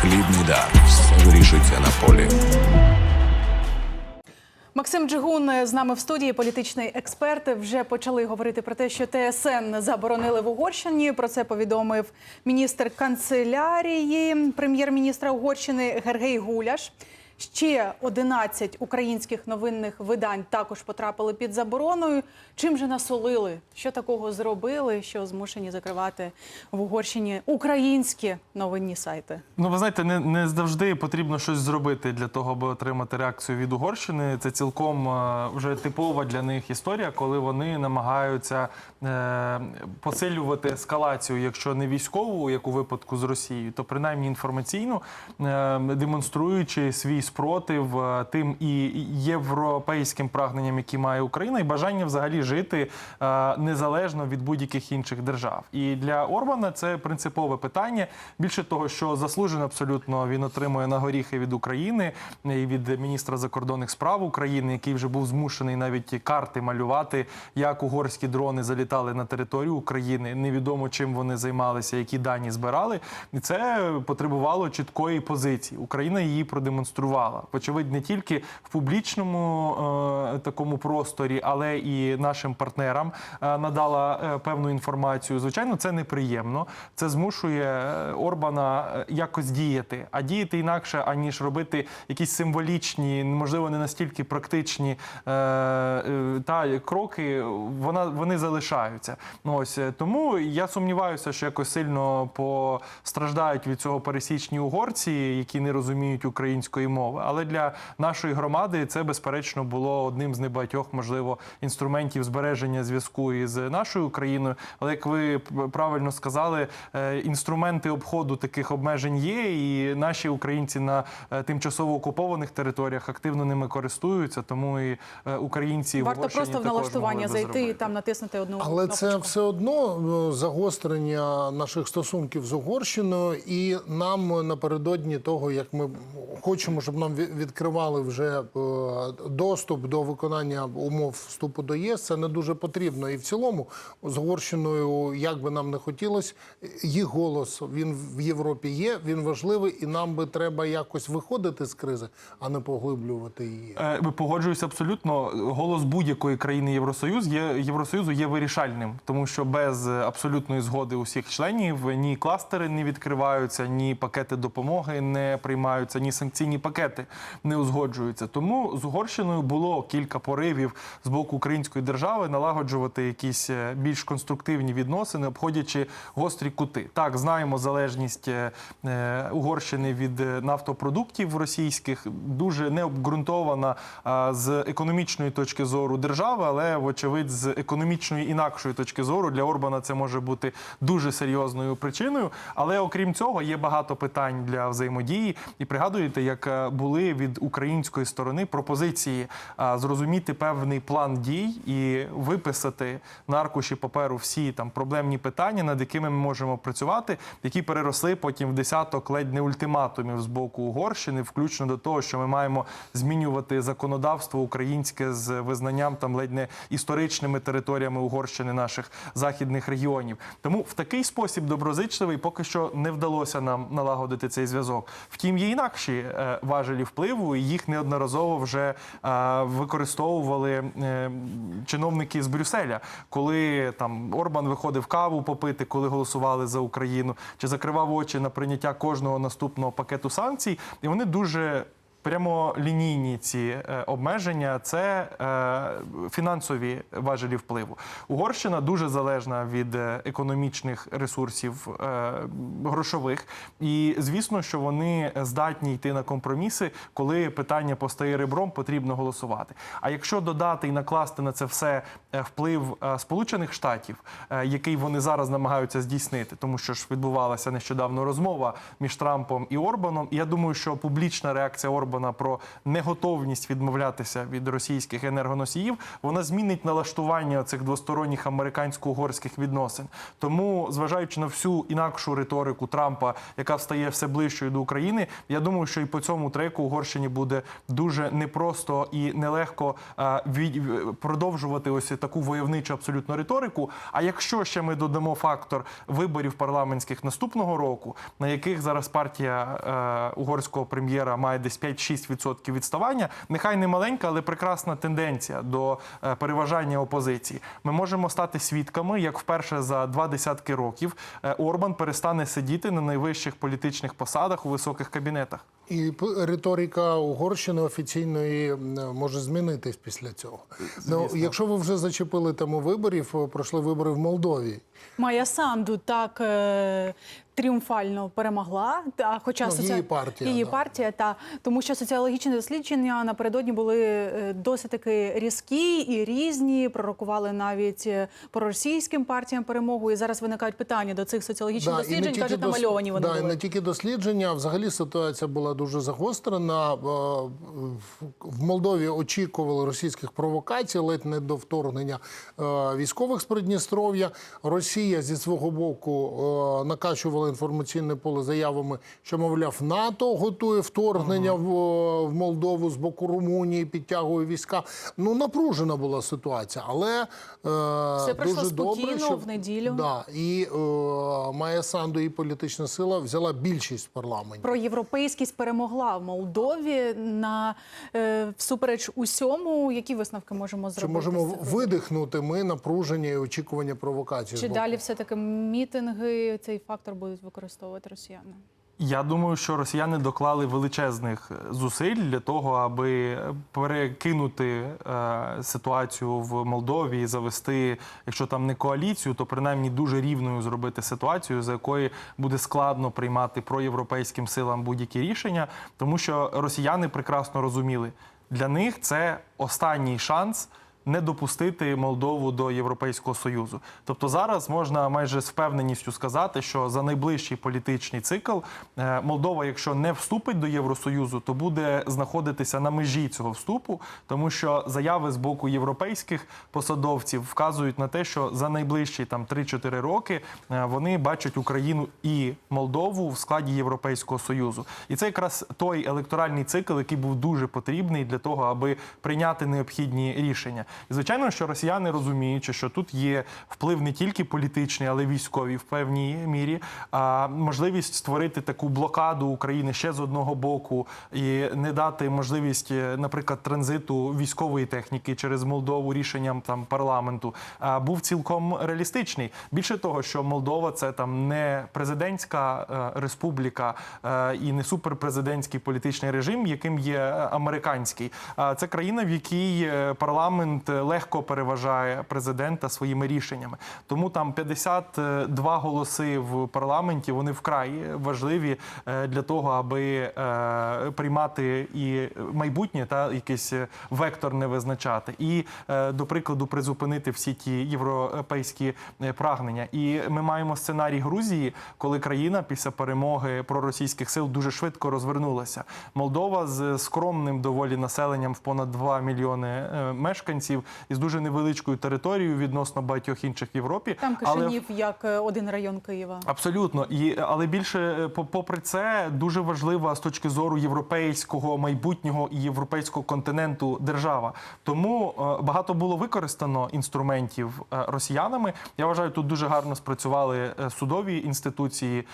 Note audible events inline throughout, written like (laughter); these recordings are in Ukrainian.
Хлібний дар. Вирішується на полі. Максим Джигун з нами в студії, політичний експерт. Вже почали говорити про те, що ТСН заборонили в Угорщині. Про це повідомив міністр канцелярії прем'єр-міністра Угорщини Гергей Гуляш. Ще 11 українських новинних видань також потрапили під забороною. Чим же насолили? Що такого зробили, що змушені закривати в Угорщині українські новинні сайти? Ну, ви знаєте, не, не завжди потрібно щось зробити для того, аби отримати реакцію від Угорщини. Це цілком е, вже типова для них історія, коли вони намагаються е, посилювати ескалацію, якщо не військову, як у випадку з Росією, то принаймні інформаційну, е, демонструючи свій спротив е, тим і європейським прагненням, які має Україна, і бажання взагалі жити е, незалежно від будь-яких інших держав. І для Орбана це принципове питання. Більше того, що заслужено абсолютно він отримує на горіхи від України і від міністра закордонних справ України, який вже був змушений навіть карти малювати, як угорські дрони залітали на територію України. Невідомо чим вони займалися, які дані збирали. І це потребувало чіткої позиції. Україна її продемонструвала. Вочевидь, не тільки в публічному е, такому просторі, але і нашим партнерам е, надала е, певну інформацію. Звичайно, це неприємно. Це змушує е, Орбана е, якось діяти, а діяти інакше, аніж робити якісь символічні, можливо, не настільки практичні е, е, та кроки. Вона вони залишаються. Ну ось е, тому я сумніваюся, що якось сильно постраждають від цього пересічні угорці, які не розуміють української мови. Але для нашої громади це безперечно було одним з небагатьох, можливо, інструментів збереження зв'язку із нашою Україною. Але як ви правильно сказали, е, інструменти обходу таких обмежень є, і наші українці на е, тимчасово окупованих територіях активно ними користуються. Тому і е, українці Варто Угорщині просто в налаштування зайти і там натиснути одну Але це все одно загострення наших стосунків з Угорщиною, і нам напередодні того, як ми хочемо, щоб нам відкривали вже е, доступ до виконання умов вступу до ЄС, це не дуже потрібно. І в цілому з Угорщиною, як би нам не хотілося, їх голос він в Європі є, він важливий, і нам би треба якось виходити з кризи, а не поглиблювати її. Е, Погоджуюсь абсолютно. Голос будь-якої країни Євросоюз є Євросоюзу є вирішальним, тому що без абсолютної згоди усіх членів ні кластери не відкриваються, ні пакети допомоги не приймаються, ні санкційні пакети не узгоджуються. Тому з Угорщиною було кілька поривів з боку української держави налагоджувати якісь е, більш конструктивні відносини, обходячи гострі кути. Так, знаємо залежність е, е, Угорщини від нафтопродуктів російських дуже необґрунтована з економічної точки зору держави, але вочевидь з економічної інакшої точки зору для Орбана це може бути дуже серйозною причиною. Але окрім цього є багато питань для взаємодії. І пригадуєте, як були від української сторони пропозиції зрозуміти певний план дій і виписати на аркуші паперу всі там проблемні питання, над якими ми можемо працювати, які переросли потім в десяток ледь не ультиматумів з боку Угорщини, включно до того, що ми маємо змінювати законодавство українське з визнанням там ледь не історичними територіями Угорщини наших західних регіонів. Тому в такий спосіб доброзичливий поки що не вдалося нам налагодити цей зв'язок. Втім, є інакші е, важелі впливу, і їх неодноразово вже е, використовували е, чиновники з Брюсселя, коли там Орбан виходив каву попити, коли голосували за Україну, чи закривав очі на прийняття кожного наступного пакету санкцій, і вони дуже. Прямо лінійні ці е, обмеження це е, фінансові важелі впливу. Угорщина дуже залежна від е, економічних ресурсів грошових, і звісно, що вони здатні йти на компроміси, коли питання постає ребром, потрібно голосувати. А якщо додати і накласти на це все вплив Сполучених Штатів, який вони зараз намагаються здійснити, тому що ж відбувалася нещодавно розмова між Трампом і Орбаном. Я думаю, що публічна реакція Орбана вона про неготовність відмовлятися від російських енергоносіїв, вона змінить налаштування цих двосторонніх американсько-угорських відносин. Тому, зважаючи на всю інакшу риторику Трампа, яка встає все ближчою до України, я думаю, що і по цьому треку Угорщині буде дуже непросто і нелегко е, продовжувати ось таку войовничу абсолютно риторику. А якщо ще ми додамо фактор виборів парламентських наступного року, на яких зараз партія е, угорського прем'єра має десь 5-6% відставання, нехай не маленька, але прекрасна тенденція до е, переважання опозиції. Ми можемо стати свідками, як вперше за два десятки років е, Орбан перестане сидіти на найвищих політичних посадах у високих кабінетах. І риторика Угорщини офіційної може змінитись після цього. Ну, якщо ви вже зачепили тему виборів, пройшли вибори в Молдові. Майя Санду так е, тріумфально перемогла. Та, хоча Ну, соці- її партія, її да. партія, та тому що соціологічні дослідження напередодні були е, досить таки різкі і різні. Пророкували навіть е, проросійським партіям перемогу. І зараз виникають питання до цих соціологічних Да, досліджень. Кажуть, дос- намальовані вони да, були. не тільки дослідження, а взагалі ситуація була дуже загострена. Е, в- Молдові очікували російських провокацій, ледь не до вторгнення е, військових з Придністров'я. Росія зі свого боку е, накачувала інформаційне поле заявами, що мовляв НАТО готує вторгнення в, в Молдову з боку Румунії, підтягує війська. Ну напружена була ситуація, але Все пройшло дуже добре, спокійно, що в неділю. Да, і Майя Санду і політична сила взяла більшість в парламенті. Про європейськість перемогла в Молдові на е, всупереч усьому. Які висновки можемо Чи зробити? можемо видихнути ми напруження і очікування провокацій? Чи далі все таки мітинги цей фактор будуть використовувати росіяни? Я думаю, що росіяни доклали величезних е, зусиль для того, аби перекинути е, ситуацію в Молдові завести, якщо там не коаліцію, то принаймні дуже рівною зробити ситуацію, за якої буде складно приймати проєвропейським силам будь-які рішення, тому що росіяни прекрасно розуміли, для них це останній шанс не допустити Молдову до Європейського союзу. Тобто зараз можна майже з впевненістю сказати, що за найближчий політичний цикл е, Молдова, якщо не вступить до Євросоюзу, то буде знаходитися на межі цього вступу, тому що заяви з боку європейських посадовців вказують на те, що за найближчі там 3-4 роки е, вони бачать Україну і Молдову в складі Європейського союзу. І це якраз той електоральний цикл, який був дуже потрібний для того, аби прийняти необхідні рішення. І звичайно, що росіяни розуміючи, що тут є вплив не тільки політичний, але й військовий в певній мірі. А можливість створити таку блокаду України ще з одного боку і не дати можливість, е, наприклад, транзиту військової техніки через Молдову рішенням там парламенту, а, був цілком реалістичний. Більше того, що Молдова це там не президентська е, республіка е, і не суперпрезидентський політичний режим, яким є американський. А це країна, в якій е, парламент е, легко переважає президента своїми рішеннями. Тому там 52 голоси в парламенті вони вкрай важливі е, для того, аби е, приймати і майбутнє та якийсь вектор не визначати, і до прикладу призупинити всі ті європейські прагнення. І ми маємо сценарій Грузії, коли країна після перемоги проросійських сил дуже швидко розвернулася. Молдова з скромним доволі населенням в понад 2 мільйони е, мешканців і з дуже невеличкою територією відносно багатьох інших в Європі. Там Але як е, один район Києва. Абсолютно, і але більше е, попри це дуже важлива з точки зору європейського майбутнього і європейського континенту держава. Тому е, багато було використано інструментів росіянами. Я вважаю, тут дуже гарно спрацювали судові інституції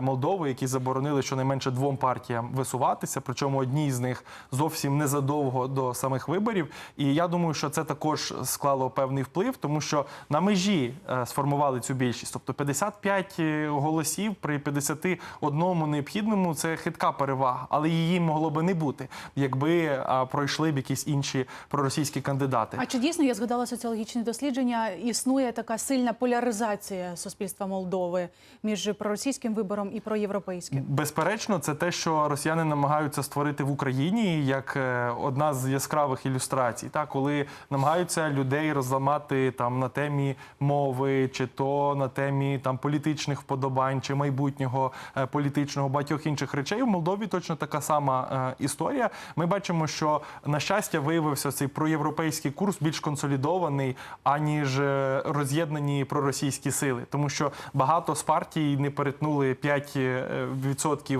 Молдови, які заборонили щонайменше двом партіям висуватися. Причому одній з них зовсім незадовго до самих виборів. І я думаю, що це також склало певний вплив, тому що на межі е, сформували цю більшість. Тобто 55 голосів при 51 необхідному це хитка перевага, але її могло би не бути, якби пройшли б якісь інші проросійські кандидати. А чи дійсно я згадала соціологічні дослідження? Існує така сильна поляризація суспільства Молдови між проросійським вибором і проєвропейським? Безперечно, це те, що росіяни намагаються створити в Україні як е, одна з яскравих ілюстрацій. Та коли намагаються людей розламати там на темі мови, чи то на темі там політичних вподобань, чи майбутнього е, політичного багатьох інших речей. В Молдові точно така сама е, історія. Ми бачимо, що на щастя виявився цей проєвропейський курс більш консолідований, аніж е, роз'єднані проросійські сили, тому що багато з партій не перетнули 5%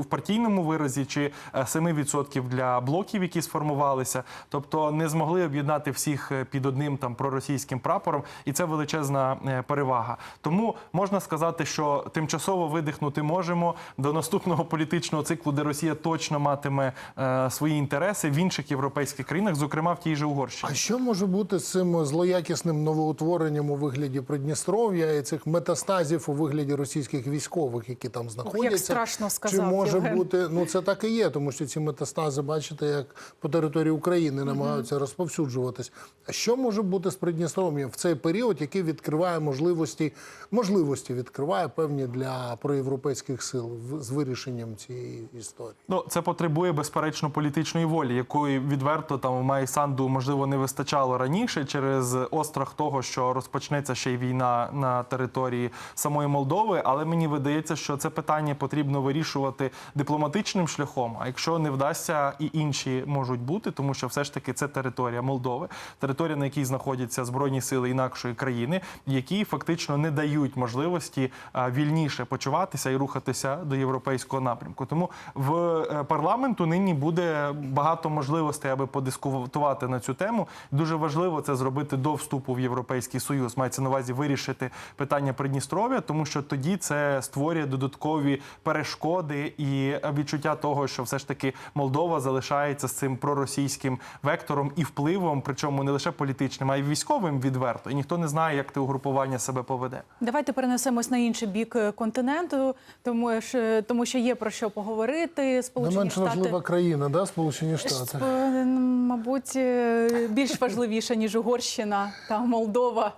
в партійному виразі чи е, 7% для блоків, які сформувалися, тобто не змогли об'єднати всіх е, під одним там проросійським прапором, і це величезна е, перевага. Тому можна сказати, що тимчасово видихнути можемо до наступного політичного циклу, де Росія точно матиме е, свої інтереси в інших європейських країнах, зокрема в тій же Угорщині. А що може бути з цим злоякісним новоутворенням у вигляді Придністров'я і цих метастазів у вигляді російських військових, які там знаходяться? страшно Чи може Євген. бути ну це так і є, тому що ці метастази, бачите, як по території України намагаються розповсюджуватись. А що може бути з Придністров'ям в цей період, який відкриває можливості, можливості відкриває певні для проєвропейських сил з вирішенням цієї історії? Ну, це потребує безперечно політичної волі, якої відверто там Майі Санду можливо не вистачало раніше через острах того, що розпочнеться ще й війна на території самої Молдови. Але мені видається, що це питання потрібно вирішувати дипломатичним шляхом. А якщо не вдасться, і інші можуть бути, тому що все ж таки це територія Молдови, територія, на якій знаходяться збройні сили інакшої країни, які фактично не дають можливості вільніше почуватися і рухатися до європейського напрямку. Тому в е, парламенту нині буде багато можливостей, аби подискутувати на цю тему. Дуже важливо це зробити до вступу в Європейський Союз. Мається на увазі вирішити питання Придністров'я, тому що тоді це створює додаткові перешкоди і відчуття того, що все ж таки Молдова залишається з цим проросійським вектором і впливом, причому не лише політичним, а й військовим відверто. І ніхто не знає, як те угрупування себе поведе. Давайте перенесемось на інший бік е, континенту, тому що, тому що є про що поговорити. Не менш Штати важлива країна, да, Сполучені Штати. Е, мабуть, е, більш важливіша ніж Угорщина та Молдова.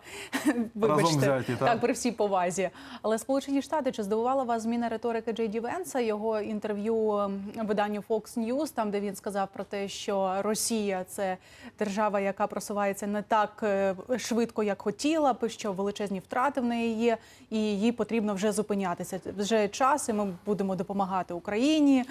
Вибачте, взяті, так? так при всій повазі. Але Сполучені Штати чи здивувала вас зміна риторики Джей Ді Венса, його інтерв'ю виданню Fox News, там де він сказав про те, що Росія це держава, яка просувається не так е, швидко, як хотіла б, що величезні втрати в неї є, і їй потрібно вже зупинятися. Вже час, і ми будемо допомагати Україні.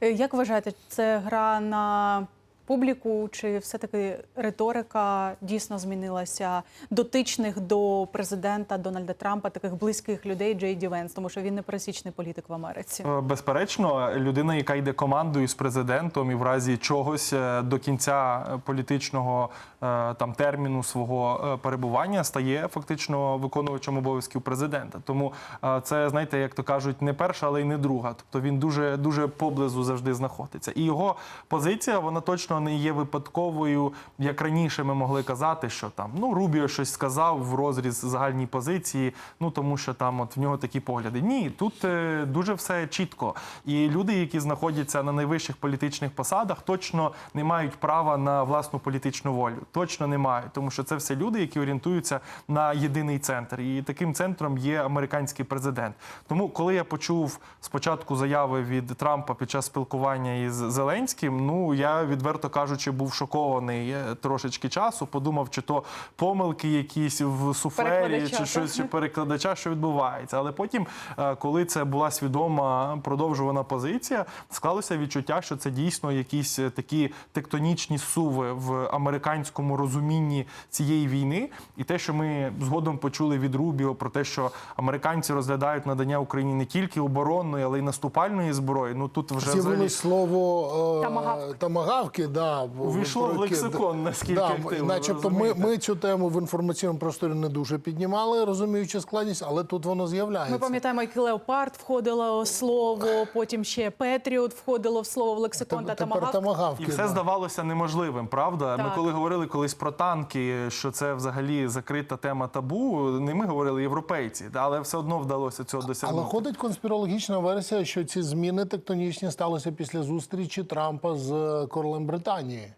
Е, Як вважаєте, це гра на публіку, чи все-таки риторика дійсно змінилася дотичних до президента Дональда Трампа, таких близьких людей Джей Ді Венс, тому що він не пересічний політик в Америці. Е, Безперечно, людина, яка йде командою з президентом, і в разі чогось е, до кінця е, політичного там терміну свого е, перебування стає фактично виконувачем обов'язків президента. Тому е, це знаєте, як то кажуть, не перша, але й не друга. Тобто він дуже дуже поблизу завжди знаходиться. І його позиція вона точно не є випадковою, як раніше ми могли казати, що там ну Рубіо щось сказав в розріз загальній позиції. Ну тому що там от в нього такі погляди. Ні, тут е, дуже все чітко. І люди, які знаходяться на найвищих політичних посадах, точно не мають права на власну політичну волю. Точно не мають, тому що це все люди, які орієнтуються на єдиний центр. І таким центром є американський президент. Тому, коли я почув спочатку заяви від Трампа під час спілкування із Зеленським, ну я відверто кажучи, був шокований е, трошечки часу. Подумав, чи то помилки якісь в суфлері, чи щось чи перекладача, що відбувається. Але потім, е, коли це була свідома продовжувана позиція, склалося відчуття, що це дійсно якісь е, такі тектонічні суви в американському розумінні цієї війни, і те, що ми згодом почули від Рубіо про те, що американці розглядають надання Україні не тільки оборонної, але й наступальної зброї. Ну тут вже взагалі слово е, Тамагавк. тамагавки, да, в- Увійшло в лексикон, наскільки да, активно, Начебто ми, ми цю тему в інформаційному просторі не дуже піднімали, розуміючи складність, але тут воно з'являється. Ми пам'ятаємо, як Леопард входило слово, потім ще Петріот входило в слово в лексикон та Тепер тамагавк. тамагавки. І все да. здавалося неможливим, правда? Ми коли говорили колись про танки, що це взагалі закрита тема табу, не ми говорили європейці, але все одно вдалося цього досягнути. Але ходить конспірологічна версія, що ці зміни тектонічні сталися після зустрічі Трампа з королем Британії.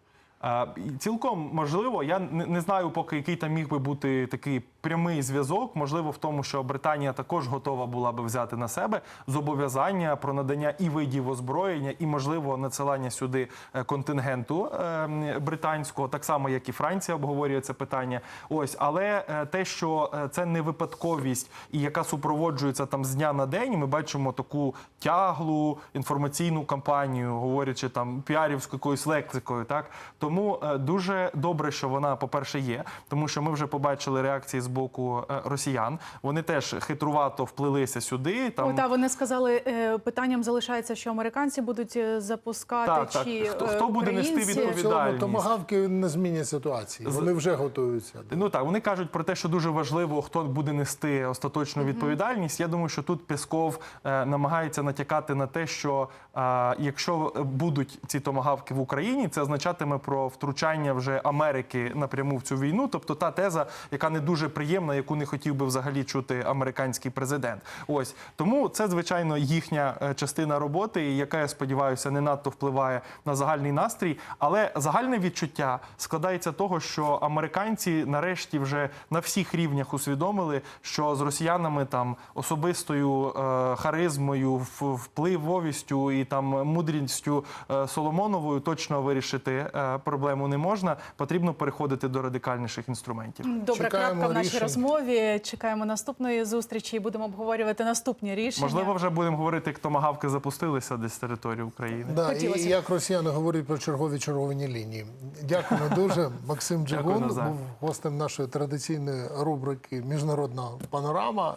Цілком можливо, я не, знаю, поки який там міг би бути такий прямий зв'язок. Можливо, в тому, що Британія також готова була би взяти на себе зобов'язання про надання і видів озброєння, і можливо надсилання сюди е, контингенту е, британського, так само як і Франція обговорює це питання. Ось, але е, те, що е, це не випадковість і яка супроводжується там з дня на день, ми бачимо таку тяглу інформаційну кампанію, говорячи там піарівською якоюсь лексикою. Так тому е, дуже добре, що вона, по-перше, є, тому що ми вже побачили реакції з боку е, росіян. Вони теж хитрувато вплилися сюди. Там О, та вони сказали, е, питанням залишається, що американці будуть запускати Так, так. чи Хто- е, хто буде нести відповідальність? томагавки не змінять ситуації. Вони вже готуються. Ну так, вони кажуть про те, що дуже важливо, хто буде нести остаточну відповідальність. Я думаю, що тут Песков е, намагається натякати на те, що е, якщо будуть ці томагавки в Україні, це означатиме про втручання вже Америки напряму в цю війну. Тобто та теза, яка не дуже приємна, яку не хотів би взагалі чути американський президент. Ось тому це звичайно їхня е, частина роботи, яка я сподіваюся не надто впливає на загальний настрій. Але загальне відчуття складається того, що американці нарешті вже на всіх рівнях усвідомили, що з росіянами там особистою е, харизмою, впливовістю і там мудрістю е, Соломоновою точно вирішити е, проблему не можна. Потрібно переходити до радикальніших інструментів. Добра Чекаємо крапка в нашій рішень. розмові. Чекаємо наступної зустрічі і будемо обговорювати наступні рішення. Можливо, вже будемо говорити, як томагавки запустилися десь з території України. Да, і Хотілося як росіяни говорять про чергові червоні лінії. Дякуємо дуже. (laughs) Максим Джигун був гостем нашої традиційної рубрики Міжнародна панорама.